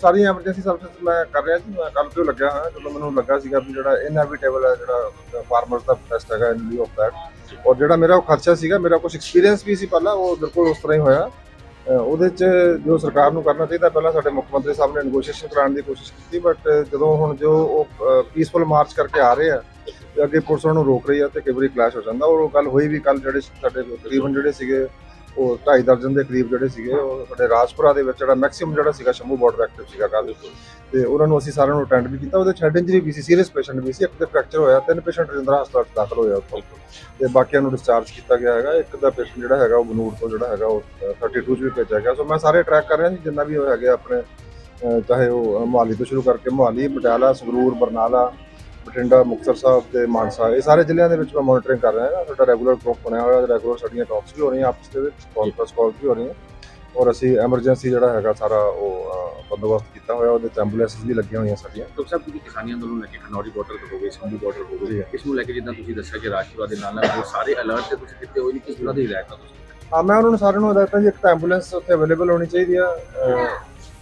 ਸਾਰੀਆਂ emergency service ਮੈਂ ਕਰ ਰਿਹਾ ਸੀ ਮੈਂ ਕੱਲ ਤੋਂ ਲੱਗਿਆ ਹਾਂ ਜਦੋਂ ਮੈਨੂੰ ਲੱਗਾ ਸੀਗਾ ਵੀ ਜਿਹੜਾ ਇਨਐਵਿਟੇਬਲ ਹੈ, ਜਿਹੜਾ ਫਾਰਮਰਸ ਦਾ ਪ੍ਰੋਟੈਸਟ ਹੈਗਾ ਇਨ ਲਿeu ਆਫ ਦੈਟ ਔਰ ਜਿਹੜਾ ਮੇਰਾ ਉਹ ਖਰਚਾ ਸੀਗਾ, ਮੇਰਾ ਕੁਝ ਐਕਸਪੀਰੀਅੰਸ ਵੀ ਸੀ ਪਹਿਲਾਂ, ਉਹ ਬਿਲਕੁਲ ਉਸ ਤਰ੍ਹਾਂ ਹੀ ਹੋਇਆ। ਉਹਦੇ ਚ ਜੋ ਸਰਕਾਰ ਨੂੰ ਕਰਨਾ ਚਾਹੀਦਾ, ਪਹਿਲਾਂ ਸਾਡੇ ਮੁੱਖ ਮੰਤਰੀ ਸਾਹਿਬ ਨੇ ਨੈਗੋਸ਼ੀਏਸ਼ਨ ਕਰਾਉਣ ਦੀ ਕੋਸ਼ਿਸ਼ ਕੀਤੀ ਬਟ ਜਦੋਂ ਹੁਣ ਜੋ ਉਹ ਪੀਸਫੁਲ ਮਾਰਚ ਕਰਕੇ ਆ ਰਹੇ ਆ, ਤੇ ਅੱਗੇ ਪੁਲਿਸ ਉਹਨਾਂ ਨੂੰ ਰੋਕ ਰਹੀ ਆ ਤੇ ਕਈ ਵਾਰੀ ਕਲੈਸ਼ ਹੋ ਜਾਂਦਾ, ਔਰ ਉਹ ਗੱਲ ਹੋਈ ਵੀ ਕੱਲ ਜਿਹੜੇ ਸਾਡੇ ਤਕਰੀਬਨ ਜਿਹੜੇ ਸੀਗੇ ਉਹ ਢਾਈ ਦਰਜਨ ਦੇ ਕਰੀਬ ਜਿਹੜੇ ਸੀਗੇ ਉਹ ਸਾਡੇ ਰਾਜਪੁਰਾ ਦੇ ਵਿੱਚ ਜਿਹੜਾ ਮੈਕਸਿਮਮ ਜਿਹੜਾ ਸੀਗਾ ਸ਼ੰਭੂ ਬਾਰਡਰ ਐਕਟਿਵ ਸੀਗਾ ਕੱਲ ਤੇ। ਉਹਨਾਂ ਨੂੰ ਅਸੀਂ ਸਾਰਿਆਂ ਨੂੰ ਅਟੈਂਡ ਵੀ ਕੀਤਾ ਉਹਦੇ ਚ ਹੈਡ ਇੰਜਰੀ ਵੀ ਸੀ ਸੀਰੀਅਸ ਪੇਸ਼ੈਂਟ ਵੀ ਸੀ ਇੱਕ ਤੇ ਫ੍ਰੈਕਚਰ ਹੋਇਆ ਤਿੰਨ ਪੇਸ਼ੈਂਟ ਰਜਿੰਦਰਾ ਹਸਪਤਾਲ 'ਚ ਦਾਖਲ ਹੋਇਆ ਉੱਥੋਂ। ਤੇ ਬਾਕੀਆਂ ਨੂੰ ਡਿਸਚਾਰਜ ਕੀਤਾ ਗਿਆ ਹੈਗਾ ਇੱਕ ਦਾ ਪੇਸ਼ੈਂਟ ਜਿਹੜਾ ਹੈਗਾ ਉਹ ਬਨੂੜ ਤੋਂ ਜਿਹੜਾ ਹੈਗਾ ਉਹ ਅ, 32 ਚ ਵੀ ਭੇਜਿਆ ਗਿਆ। ਸੋ ਮੈਂ ਸਾਰੇ ਟਰੈਕ ਕਰ ਰਿਹਾ ਜੀ ਜਿੰਨਾ ਵੀ ਉਹ ਹੈਗੇ ਆਪਣੇ ਚਾਹੇ ਉਹ ਮੋਹਾਲੀ ਤੋਂ ਸ਼ੁਰੂ ਕਰਕੇ ਮੋਹਾਲੀ ਪਟਿਆਲਾ ਸੰਗਰੂਰ ਬਰਨਾਲਾ ਬਠਿੰਡਾ ਮੁਕਤਸਰ ਸਾਹਿਬ ਤੇ ਮਾਨਸਾ ਇਹ ਸਾਰੇ ਜ਼ਿਲ੍ਹਿਆਂ ਦੇ ਵਿੱਚ ਮੈਂ ਮੋਨੀਟਰਿੰਗ ਕਰ ਰਿਹਾ ਹਾਂ। ਸਾਡਾ ਰੈਗੂਲਰ ਗਰੁੱਪ ਬਣਿਆ ਹੋਇਆ ਰੈਗੂਲਰ ਸਾਡੀਆਂ ਟਾਕਸ ਵੀ ਹੋ ਰਹੀਆਂ ਆਪਸ ਦੇ ਵਿੱਚ ਕਾਨਫਰੰਸ ਕਾਲਸ ਵੀ ਹੋ ਰਹੀਆਂ। ਔਰ ਅਸੀਂ ਐਮਰਜੈਂਸੀ ਜਿਹੜਾ ਹੈਗਾ ਸਾਰਾ ਉਹ ਬੰਦੋਬਸਤ ਕੀਤਾ ਹੋਇਆ ਉਹਦੇ ਚ ਐਂਬੂਲੈਂਸ ਵੀ ਲੱਗੀਆਂ ਹੋਈਆਂ ਸਾਡੀਆਂ। ਡਾਕਟਰ ਸਾਹਿਬ ਤੁਸੀਂ ਕਿਸਾਨੀ ਅੰਦੋਲਨ ਲੈ ਕੇ ਖਨੌਰੀ ਬਾਰਡਰ ਤੇ ਹੋ ਗਏ ਸੰਭੂ ਬਾਰਡਰ ਹੋ। ਗਏ। ਇਸ ਨੂੰ ਲੈ ਕੇ ਜਿੱਦਾਂ ਤੁਸੀਂ ਦੱਸਿਆ ਕਿ ਰਾਜਪੁਰਾ ਦੇ ਨਾਲ ਨਾਲ ਉਹ ਸਾਰੇ ਅਲਰਟ ਤੇ ਤੁਸੀਂ ਦਿੱਤੇ ਹੋਏ ਨੇ ਕਿਸ ਤਰ੍ਹਾਂ ਦੀ ਹਦਾਇਤਾਂ ਤੁਸੀਂ ਹਾਂ ਮੈਂ ਉਹਨਾਂ ਨੂੰ ਸਾਰਿਆਂ ਨੂੰ ਹਦਾਇਤਾਂ ਜੀ ਇੱਕ ਤਾਂ ਐਂਬੂਲੈਂਸ ਉੱਥੇ ਅਵੇਲੇਬਲ ਹੋਣੀ ਚਾਹੀਦੀ ਆ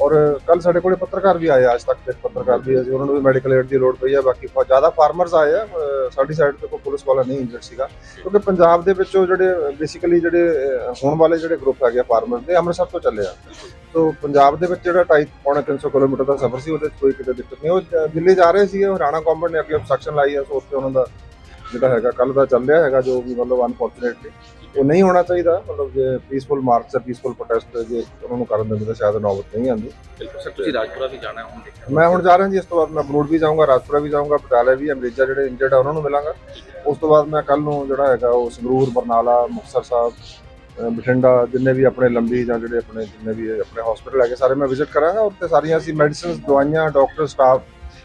ਔਰ ਕੱਲ ਸਾਡੇ ਕੋਲੇ ਪੱਤਰਕਾਰ ਵੀ ਆਏ ਅੱਜ ਤੱਕ ਦੇ ਪੱਤਰਕਾਰ ਵੀ ਅਸੀਂ ਉਹਨਾਂ ਨੂੰ ਵੀ ਮੈਡੀਕਲ ਏਡ ਦੀ ਲੋੜ ਪਈ ਆ, ਬਾਕੀ ਬਹੁਤ ਜ਼ਿਆਦਾ ਫਾਰਮਰਸ ਆਏ ਆ ਸਾਡੀ ਸਾਈਡ ਤੇ ਕੋਈ ਪੁਲਿਸ ਵਾਲਾ ਨਹੀਂ ਇੰਜਰਡ ਸੀਗਾ। ਕਿਉਂਕਿ ਪੰਜਾਬ ਦੇ ਵਿੱਚੋਂ ਜਿਹੜੇ ਬੇਸਿਕਲੀ ਜਿਹੜੇ ਹੋਣ ਵਾਲੇ ਜਿਹੜੇ ਗਰੁੱਪ ਹੈਗੇ ਫਾਰਮਰ ਦੇ, ਅੰਮ੍ਰਿਤਸਰ ਤੋਂ ਚੱਲੇ ਆ। ਸੋ ਪੰਜਾਬ ਦੇ ਵਿੱਚ ਜਿਹੜਾ 2.5 ਪੌਣੇ 300 ਕਿਲੋਮੀਟਰ ਦਾ ਸਫ਼ਰ ਸੀ, ਉਹਦੇ 'ਚ ਕੋਈ ਕਿਤੇ ਦਿੱਕਤ ਨਹੀਂ। ਉਹ ਦਿੱਲੀ ਜਾ ਰਹੇ ਸੀਗੇ ਹਰਿਆਣਾ ਗਵਰਨਮੈਂਟ ਨੇ ਅੱਗੇ obstruction ਲਾਈ ਆ, ਸੋ ਉੱਥੇ ਉਹਨਾਂ ਦਾ ਜਿਹੜਾ ਹੈਗਾ ਕੱਲ ਦਾ ਚੱਲ ਰਿਹਾ ਹੈਗਾ ਜੋ ਵੀ ਮਤਲਬ ਅਨਫੋਰਚੂਨੇਟਲੀ ਉਹ ਨਹੀਂ ਹੋਣਾ ਚਾਹੀਦਾ ਮਤਲਬ ਜੇ ਪੀਸਫੁਲ ਮਾਰਚ ਜਾਂ ਪੀਸਫੁਲ ਪ੍ਰੋਟੈਸਟ ਜੇ ਉਹਨਾਂ ਨੂੰ ਕਰਨ ਦਿੰਦੇ ਤਾਂ ਸ਼ਾਇਦ ਨੌਬਤ ਨਹੀਂ ਆਉਂਦੀ। ਬਿਲਕੁਲ ਸਰ ਤੁਸੀਂ ਰਾਜਪੁਰਾ ਵੀ ਜਾਣਾ ਹੁਣ ਦੇਖਿਆ ਮੈਂ ਹੁਣ ਜਾ ਰਿਹਾ ਜੀ ਇਸ ਤੋਂ ਬਾਅਦ ਮੈਂ ਬਰੂਡ ਵੀ ਜਾਊਂਗਾ ਰਾਜਪੁਰਾ ਵੀ ਜਾਊਂਗਾ ਪਟਿਆਲਾ ਵੀ ਅਮਰੀਜਾ ਜਿਹੜੇ ਇੰਜਰਡ ਆ ਉਹਨਾਂ ਨੂੰ ਮਿਲਾਂਗਾ। ਉਸ ਤੋਂ ਬਾਅਦ ਮੈਂ ਕੱਲ ਨੂੰ ਜਿਹੜਾ ਹੈਗਾ ਉਹ ਸੰਗਰੂਰ ਬਰਨਾਲਾ ਮੁਕਤਸਰ ਸਾਹਿਬ ਬਠਿੰਡਾ ਜਿੰਨੇ ਵੀ ਆਪਣੇ ਲੰਬੀ ਜਾਂ ਜਿਹੜੇ ਆਪਣੇ ਜਿੰਨੇ ਵੀ ਆਪਣੇ ਹਸਪੀਟਲ ਹੈਗੇ ਸਾਰੇ ਮੈਂ ਵਿਜ਼ਿਟ ਕਰਾਂਗਾ ਤੇ ਸਾਰੀਆਂ ਅਸੀਂ ਮੈਡੀਸਿਨਸ ਦਵਾਈਆਂ ਡਾਕਟਰ ਸਟਾਫ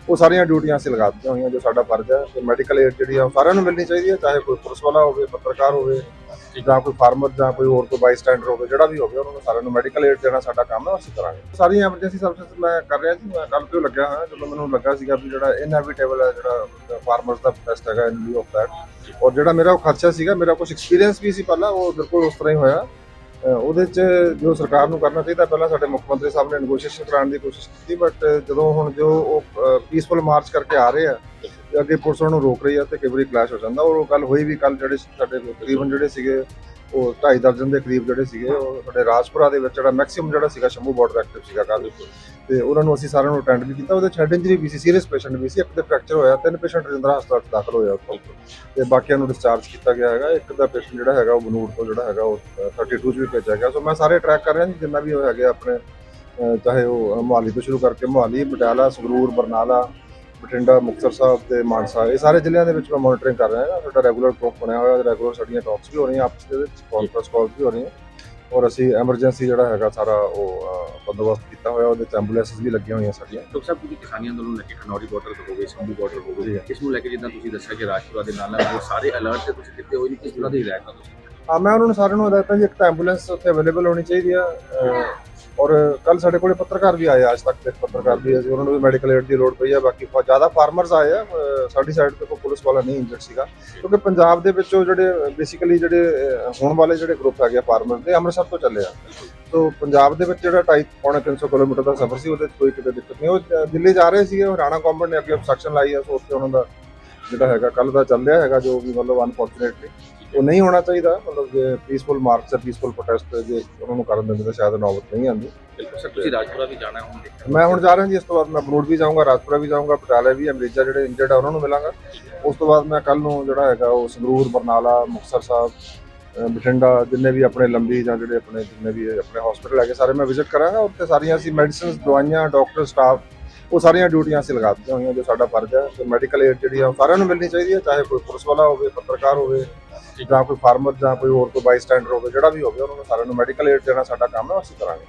ਉਹ ਸਾਰੀਆਂ ਡਿਊਟੀਆਂ ਅਸੀਂ ਲਗਾ ਦਿੱਤੀਆਂ ਹੋਈਆਂ ਜੋ ਸਾਡਾ ਫਰਜ਼ ਹੈ ਤੇ ਮੈਡੀਕਲ ਏਡ ਜਿਹੜੀ ਆ ਉਹ ਸਾਰਿਆਂ ਨੂੰ ਮਿਲਣੀ ਚਾਹੀਦੀ ਹੈ ਚਾਹੇ ਕੋਈ ਪੁਲਿਸ ਵਾਲਾ ਹੋਵੇ ਪੱਤਰਕਾਰ ਹੋਵੇ ਜਾਂ ਕੋਈ ਫਾਰਮਰ ਜਾਂ ਕੋਈ ਹੋਰ ਕੋਈ ਬਾਈਸਟੈਂਡਰ ਹੋਵੇ ਜਿਹੜਾ ਵੀ ਹੋਵੇ ਉਹਨਾਂ ਨੂੰ ਸਾਰਿਆਂ ਨੂੰ ਮੈਡੀਕਲ ਏਡ ਦੇਣਾ ਸਾਡਾ ਕੰਮ ਹੈ ਅਸੀਂ ਕਰਾਂਗੇ। ਸਾਰੀਆਂ ਐਮਰਜੈਂਸੀ ਸਰਵਿਸ ਮੈਂ ਕਰ ਰਿਹਾ ਸੀ ਮੈਂ ਕੱਲ ਤੋਂ ਲੱਗਿਆ ਹਾਂ ਜਦੋਂ ਮੈਨੂੰ ਲੱਗਾ ਸੀਗਾ ਵੀ ਜਿਹੜਾ ਇਨਐਵਿਟੇਬਲ ਹੈ ਜਿਹੜਾ ਫਾਰਮਰਸ ਦਾ ਪ੍ਰੋਟੈਸਟ ਹੈਗਾ ਇਨ ਲਿeu ਆਫ ਦੈਟ ਔਰ ਜਿਹੜਾ ਮੇਰਾ ਉਹ ਖਰਚਾ ਸੀਗਾ ਮੇਰਾ ਕੁਝ ਐਕਸਪੀਰੀਅੰਸ ਵੀ ਸੀ ਪਹਿਲਾਂ ਉਹ ਬਿਲਕੁਲ ਉਸ ਤਰ੍ਹਾਂ ਹੀ ਹੋਇਆ। ਉਹਦੇ ਚ ਜੋ ਸਰਕਾਰ ਨੂੰ ਕਰਨਾ ਚਾਹੀਦਾ, ਪਹਿਲਾਂ ਸਾਡੇ ਮੁੱਖ ਮੰਤਰੀ ਸਾਹਿਬ ਨੇ ਨੈਗੋਸ਼ੀਏਸ਼ਨ ਕਰਾਉਣ ਦੀ ਕੋਸ਼ਿਸ਼ ਕੀਤੀ ਬਟ ਜਦੋਂ ਹੁਣ ਜੋ ਉਹ ਪੀਸਫੁਲ ਮਾਰਚ ਕਰਕੇ ਆ ਰਹੇ ਆ, ਤੇ ਅੱਗੇ ਪੁਲਿਸ ਉਹਨਾਂ ਨੂੰ ਰੋਕ ਰਹੀ ਆ ਤੇ ਕਈ ਵਾਰੀ ਕਲੈਸ਼ ਹੋ ਜਾਂਦਾ। ਉਹ ਗੱਲ ਹੋਈ ਵੀ ਕੱਲ ਜਿਹੜੇ ਸਾਡੇ ਤਕਰੀਬਨ ਜਿਹੜੇ ਸੀਗੇ, ਉਹ ਢਾਈ ਦਰਜਨ ਦੇ ਕਰੀਬ ਜਿਹੜੇ ਸੀਗੇ, ਉਹ ਸਾਡੇ ਰਾਜਪੁਰਾ ਦੇ ਵਿੱਚ ਜਿਹੜਾ ਮੈਕਸਿਮਮ ਜਿਹੜਾ ਸੀਗਾ ਸ਼ੰਭੂ ਬਾਰਡਰ ਐਕਟਿਵ ਸੀਗਾ ਕੱਲ ਤੇ ਉਹਨਾਂ ਨੂੰ ਅਸੀਂ ਸਾਰਿਆਂ ਨੂੰ ਅਟੈਂਡ ਵੀ ਕੀਤਾ। ਉਹਦੇ ਛੱਡ ਇੰਜਰੀ ਵੀ ਸੀ ਸੀਰੀਅਸ ਪੇਸ਼ੈਂਟ ਵੀ ਸੀ। ਇੱਕ ਤੇ ਫ੍ਰੈਕਚਰ ਹੋਇਆ ਤਿੰਨ ਪੇਸ਼ੈਂਟ ਰਜਿੰਦਰਾ ਹਸਪਤਾਲ 'ਚ ਦਾਖਲ ਹੋਇਆ ਉੱਥੋਂ। ਤੇ ਬਾਕੀਆਂ ਨੂੰ ਡਿਸਚਾਰਜ ਕੀਤਾ ਗਿਆ ਹੈਗਾ। ਇੱਕ ਦਾ ਪੇਸ਼ੈਂਟ ਜਿਹੜਾ ਹੈਗਾ ਉਹ ਬਨੂੜ ਤੋਂ ਜਿਹੜਾ ਹੈਗਾ ਉਹ ਅ, 32 ਚ ਵੀ ਭੇਜਿਆ ਗਿਆ। ਸੋ ਮੈਂ ਸਾਰੇ ਟਰੈਕ ਕਰ ਰਿਹਾ ਜੀ ਜਿੰਨਾ ਵੀ ਉਹ ਹੈਗੇ ਆਪਣੇ ਚਾਹੇ ਉਹ ਮੁਹਾਲੀ ਤੋਂ ਸ਼ੁਰੂ ਕਰਕੇ ਮੁਹਾਲੀ ਪਟਿਆਲਾ ਸੰਗਰੂਰ ਬਰਨਾਲਾ ਬਠਿੰਡਾ ਮੁਕਤਸਰ ਸਾਹਿਬ ਤੇ ਮਾਨਸਾ ਇਹ ਸਾਰੇ ਜ਼ਿਲ੍ਹਿਆਂ ਦੇ ਵਿੱਚ ਮੈਂ ਮੋਨੀਟਰਿੰਗ ਕਰ ਰਿਹਾ ਹਾਂ ਸਾਡਾ ਰੈਗੂਲਰ ਗਰੁੱਪ ਬਣਿਆ ਹੋਇਆ ਰੈਗੂਲਰ ਸਾਡੀਆਂ ਟਾਕਸ ਵੀ ਹੋ ਰਹੀਆਂ ਆਪਸ ਦੇ ਵਿੱਚ ਕਾਨਫਰੰਸ ਕਾਲਸ ਵੀ ਹੋ ਰਹੀਆਂ। ਔਰ ਅਸੀਂ ਐਮਰਜੈਂਸੀ ਜਿਹੜਾ ਹੈਗਾ ਸਾਰਾ ਉਹ ਬੰਦੋਬਸਤ ਕੀਤਾ ਹੋਇਆ ਉਹਦੇ ਚ ਐਂਬੂਲੈਂਸ ਵੀ ਲੱਗੀਆਂ ਹੋਈਆਂ ਸਾਡੀਆਂ ਡਾਕਟਰ ਸਾਹਿਬ ਤੁਸੀਂ ਕਿਸਾਨੀ ਅੰਦੋਲਨ ਲੈ ਕੇ ਖਨੌਰੀ ਬਾਰਡਰ ਤੇ ਹੋ ਗਏ ਸੰਭੂ ਬਾਰਡਰ ਹੋ। ਗਏ ਇਸ ਨੂੰ ਲੈ ਕੇ ਜਿੱਦਾਂ ਤੁਸੀਂ ਦੱਸਿਆ ਕਿ ਰਾਜਪੁਰਾ ਦੇ ਨਾਲ ਨਾਲ ਉਹ ਸਾਰੇ ਅਲਰਟ ਤੇ ਤੁਸੀਂ ਦਿੱਤੇ ਹੋਏ ਨੇ ਕਿਸ ਤਰ੍ਹਾਂ ਦੀ ਹਦਾਇਤਾਂ ਤੁਸੀਂ ਹਾਂ ਮੈਂ ਉਹਨਾਂ ਨੂੰ ਸਾਰਿਆਂ ਨੂੰ ਹਦਾਇਤਾਂ ਜੀ ਇੱਕ ਤਾਂ ਐਂਬੂਲੈਂਸ ਉੱਥੇ ਅਵੇਲੇਬਲ ਹੋਣੀ ਚਾਹੀਦੀ ਆ ਔਰ ਕੱਲ ਸਾਡੇ ਕੋਲੇ ਪੱਤਰਕਾਰ ਵੀ ਆਏ ਆ, ਅੱਜ ਤੱਕ ਦੇ ਪੱਤਰਕਾਰ ਵੀ ਅਸੀਂ ਉਹਨਾਂ ਨੂੰ ਵੀ ਮੈਡੀਕਲ ਏਡ ਦੀ ਲੋੜ ਪਈ ਆ ਬਾਕੀ ਜ਼ਿਆਦਾ ਫਾਰਮਰਸ ਆਏ ਆ ਸਾਡੀ ਸਾਈਡ ਤੋਂ ਕੋਈ ਪੁਲਿਸ ਵਾਲਾ ਨਹੀਂ ਇੰਜਰਡ ਸੀਗਾ ਕਿਉਂਕਿ ਪੰਜਾਬ ਦੇ ਵਿੱਚੋਂ ਜਿਹੜੇ ਬੇਸਿਕਲੀ ਜਿਹੜੇ ਹੋਣ ਵਾਲੇ ਜਿਹੜੇ ਗਰੁੱਪ ਹੈਗੇ ਫਾਰਮਰ ਦੇ ਅੰਮ੍ਰਿਤਸਰ ਤੋਂ ਚੱਲੇ ਆ। ਸੋ ਪੰਜਾਬ ਦੇ ਵਿੱਚ ਜਿਹੜਾ 2.5 ਪੌਣੇ 300 ਕਿਲੋਮੀਟਰ ਦਾ ਸਫ਼ਰ ਸੀ ਉਹਦੇ 'ਚ ਕੋਈ ਕਿਤੇ ਦਿੱਕਤ ਨਹੀਂ ਉਹ ਦਿੱਲੀ ਜਾ ਰਹੇ ਸੀਗੇ ਹਰਿਆਣਾ ਗਵਰਨਮੈਂਟ ਨੇ ਅੱਗੇ obstruction ਲਾਈ ਆ ਸੋ ਉੱਥੇ ਉਹਨਾਂ ਦਾ ਜਿਹੜਾ ਹੈਗਾ ਕੱਲ ਦਾ ਚੱਲ ਰਿਹਾ ਹੈਗਾ ਜੋ ਵੀ ਮਤਲਬ ਅਨਫੋਰਚੂਨੇਟਲੀ ਉਹ ਨਹੀਂ ਹੋਣਾ ਚਾਹੀਦਾ ਮਤਲਬ ਜੇ ਪੀਸਫੁਲ ਮਾਰਚ ਜਾਂ ਪੀਸਫੁਲ ਪ੍ਰੋਟੈਸਟ ਜੇ ਉਹਨਾਂ ਨੂੰ ਕਰਨ ਦਿੰਦੇ ਤਾਂ ਸ਼ਾਇਦ ਨੌਬਤ ਨਹੀਂ ਆਉਂਦੀ। ਬਿਲਕੁਲ ਸਰ ਤੁਸੀਂ ਰਾਜਪੁਰਾ ਵੀ ਜਾਣਾ ਹੁਣ ਦੇਖਿਆ ਮੈਂ ਹੁਣ ਜਾ ਰਿਹਾ ਜੀ ਇਸ ਤੋਂ ਬਾਅਦ ਮੈਂ ਬਰੂਡ ਵੀ ਜਾਊਂਗਾ ਰਾਜਪੁਰਾ ਵੀ ਜਾਊਂਗਾ ਪਟਿਆਲਾ ਵੀ ਅਮਰੀਜਾ ਜਿਹੜੇ ਇੰਜਰਡ ਆ ਉਹਨਾਂ ਨੂੰ ਮਿਲਾਂਗਾ। ਉਸ ਤੋਂ ਬਾਅਦ ਮੈਂ ਕੱਲ ਨੂੰ ਜਿਹੜਾ ਹੈਗਾ ਉਹ ਸੰਗਰੂਰ ਬਰਨਾਲਾ ਮੁਕਤਸਰ ਸਾਹਿਬ ਬਠਿੰਡਾ ਜਿੰਨੇ ਵੀ ਆਪਣੇ ਲੰਬੀ ਜਾਂ ਜਿਹੜੇ ਆਪਣੇ ਜਿੰਨੇ ਵੀ ਆਪਣੇ ਹਸਪੀਟਲ ਹੈਗੇ ਸਾਰੇ ਮੈਂ ਵਿਜ਼ਿਟ ਕਰਾਂਗਾ। ਉੱਥੇ ਸਾਰੀਆਂ ਅਸੀਂ ਮੈਡੀਸਿਨਸ ਦਵਾਈਆਂ ਡਾਕਟਰ ਸਟਾਫ ਉਹ ਸਾਰੀਆਂ ਡਿਊਟੀਆਂ ਅਸੀਂ ਲਗਾ ਦਿੱਤੀਆਂ ਹੋਈਆਂ ਜੋ ਸਾਡਾ ਫਰਜ਼ ਹੈ। ਤੇ ਮੈਡੀਕਲ ਏਡ ਜਿਹੜੀ ਆ ਉਹ ਸਾਰਿਆਂ ਨੂੰ ਮਿਲਣੀ ਚਾਹੀਦੀ ਹੈ, ਚਾਹੇ ਕੋਈ ਪੁਲਿਸ ਵਾਲਾ ਹੋਵੇ, ਪੱਤਰਕਾਰ ਹੋਵੇ, ਜਾਂ ਕੋਈ ਫਾਰਮਰ ਜਾਂ ਕੋਈ ਹੋਰ ਕੋਈ ਬਾਈਸਟੈਂਡਰ ਹੋਵੇ, ਜਿਹੜਾ ਵੀ ਹੋਵੇ, ਉਹਨਾਂ ਨੂੰ ਸਾਰਿਆਂ ਨੂੰ ਮੈਡੀਕਲ ਏਡ ਦੇਣਾ ਸਾਡਾ ਕੰਮ ਹੈ ਉਹ ਅਸੀਂ ਕਰਾਂਗੇ।